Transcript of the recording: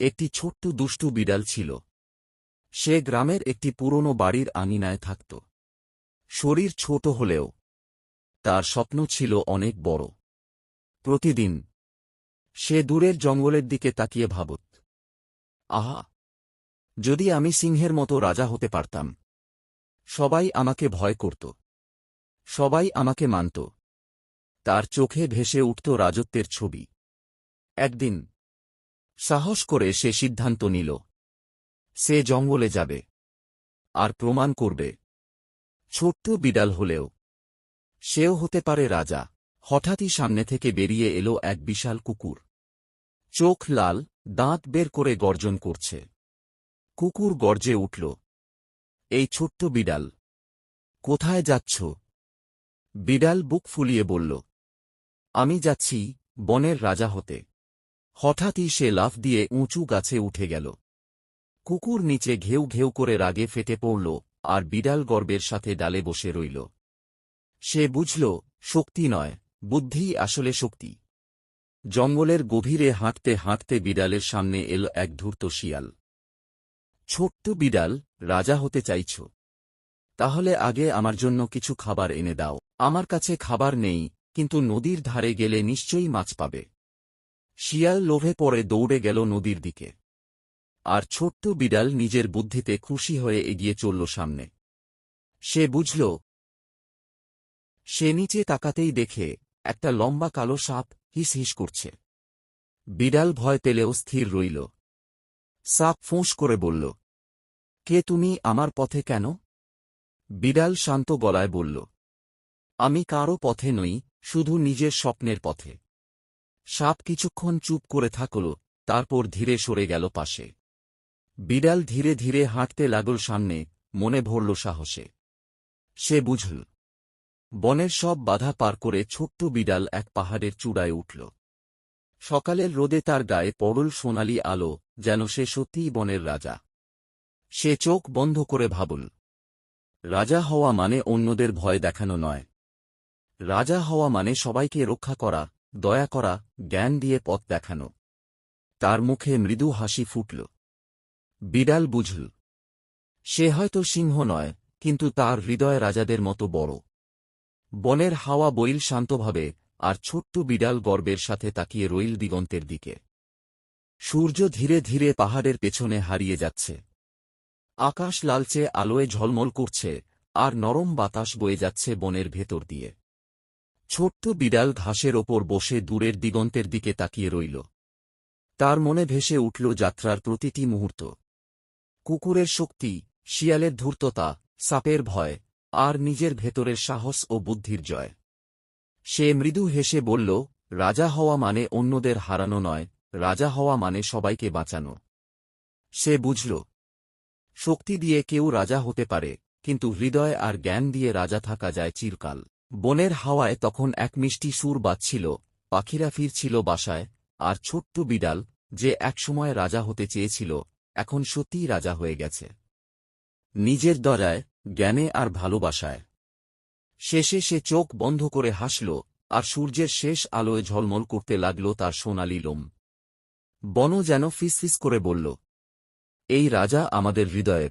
একটি ছোট্ট দুষ্টু বিড়াল ছিল। সে গ্রামের একটি পুরনো বাড়ির আঙিনায় থাকত। শরীর ছোট হলেও তার স্বপ্ন ছিল অনেক বড়। প্রতিদিন সে দূরের জঙ্গলের দিকে তাকিয়ে ভাবত, আহা, যদি আমি সিংহের মতো রাজা হতে পারতাম, সবাই আমাকে ভয় করত, সবাই আমাকে মানত। তার চোখে ভেসে উঠত রাজত্বের ছবি। একদিন সাহস করে সে সিদ্ধান্ত নিল। সে জঙ্গলে যাবে। আর প্রমাণ করবে। ছোট্ট বিড়াল হলেও। সেও হতে পারে রাজা। হঠাৎই সামনে থেকে বেরিয়ে এলো এক বিশাল কুকুর। চোখ লাল, দাঁত বের করে গর্জন করছে। কুকুর গর্জে উঠল, এই ছোট্ট বিড়াল, কোথায় যাচ্ছ? বিড়াল বুক ফুলিয়ে বলল, আমি যাচ্ছি বনের রাজা হতে। হঠাৎই সে লাফ দিয়ে উঁচু গাছে উঠে গেল। কুকুর নিচে ঘেউ ঘেউ করে রাগে ফেটে পড়ল, আর বিড়াল গর্বের সাথে ডালে বসে রইল। সে বুঝল, শক্তি নয় বুদ্ধিই আসলে শক্তি। জঙ্গলের গভীরে হাঁটতে হাঁটতে বিড়ালের সামনে এল এক ধূর্ত শিয়াল। ছোট্ট বিড়াল, রাজা হতে চাইছ। তাহলে আগে আমার জন্য কিছু খাবার এনে দাও। আমার কাছে খাবার নেই, কিন্তু নদীর ধারে গেলে নিশ্চয়ই মাছ পাবে। শিয়াল লোভে পড়ে দৌড়ে গেল নদীর দিকে। আর ছোট্ট বিড়াল নিজের বুদ্ধিতে খুশি হয়ে এগিয়ে চলল সামনে। সে বুঝল, সে নিচে তাকাতেই দেখে একটা লম্বা কালো সাপ হিস হিস করছে। বিড়াল ভয় পেলেও স্থির রইল। সাপ ফোঁস করে বলল, কে তুমি, আমার পথে কেন? বিড়াল শান্ত গলায় বলল, আমি কারও পথে নই, শুধু নিজের স্বপ্নের পথে। সাপ কিছুক্ষণ চুপ করে থাকল, তারপর ধীরে সরে গেল পাশে। বিড়াল ধীরে ধীরে হাঁটতে লাগল সামনে, মনে ভরল সাহসে। সে বুঝল, বনের সব বাধা পার করে ছোট্ট বিড়াল এক পাহাড়ের চূড়ায় উঠল। সকালের রোদে তার গায়ে পরল সোনালি আলো, যেন সে সত্যিই বনের রাজা। সে চোখ বন্ধ করে ভাবল, রাজা হওয়া মানে অন্যদের ভয় দেখানো নয়। রাজা হওয়া মানে সবাইকে রক্ষা করা দয়া করা, জ্ঞান দিয়ে পথ দেখানো। তার মুখে মৃদু হাসি ফুটল। বিড়াল বুঝল। সে হয়তো সিংহ নয়, কিন্তু তার হৃদয় রাজাদের মতো বড়। বনের হাওয়া বইল শান্তভাবে, আর ছোট্ট বিড়াল গর্বের সাথে তাকিয়ে রইল দিগন্তের দিকে। সূর্য ধীরে ধীরে পাহাড়ের পেছনে হারিয়ে যাচ্ছে। আকাশ লালচে, আলোয় ঝলমল করছে, আর নরম বাতাস বয়ে যাচ্ছে বনের ভেতর দিয়ে। ছোট্ট বিড়াল ঘাসের ওপর বসে দূরের দিগন্তের দিকে তাকিয়ে রইল। তার মনে ভেসে উঠল যাত্রার প্রতিটি মুহূর্ত। কুকুরের শক্তি, শিয়ালের ধূর্ততা, সাপের ভয়, আর নিজের ভেতরের সাহস ও বুদ্ধির জয়। সে মৃদু হেসে বলল, রাজা হওয়া মানে অন্যদের হারানো নয়, রাজা হওয়া মানে সবাইকে বাঁচানো। সে বুঝল, শক্তি দিয়ে কেউ রাজা হতে পারে, কিন্তু হৃদয় আর জ্ঞান দিয়ে রাজা থাকা যায় চিরকাল। বনের হাওয়ায় তখন এক মিষ্টি সুর বাজছিল, পাখিরা ফিরছিল বাসায়, আর ছোট্ট বিড়াল, যে একসময় রাজা হতে চেয়েছিল, এখন সত্যিই রাজা হয়ে গেছে। নিজের দরায় জ্ঞানে আর ভালোবাসায়। শেষে সে চোখ বন্ধ করে হাসল, আর সূর্যের শেষ আলোয় ঝলমল করতে লাগল তার সোনালি লোম। বন যেন ফিসফিস করে বলল, এই রাজা আমাদের হৃদয়ের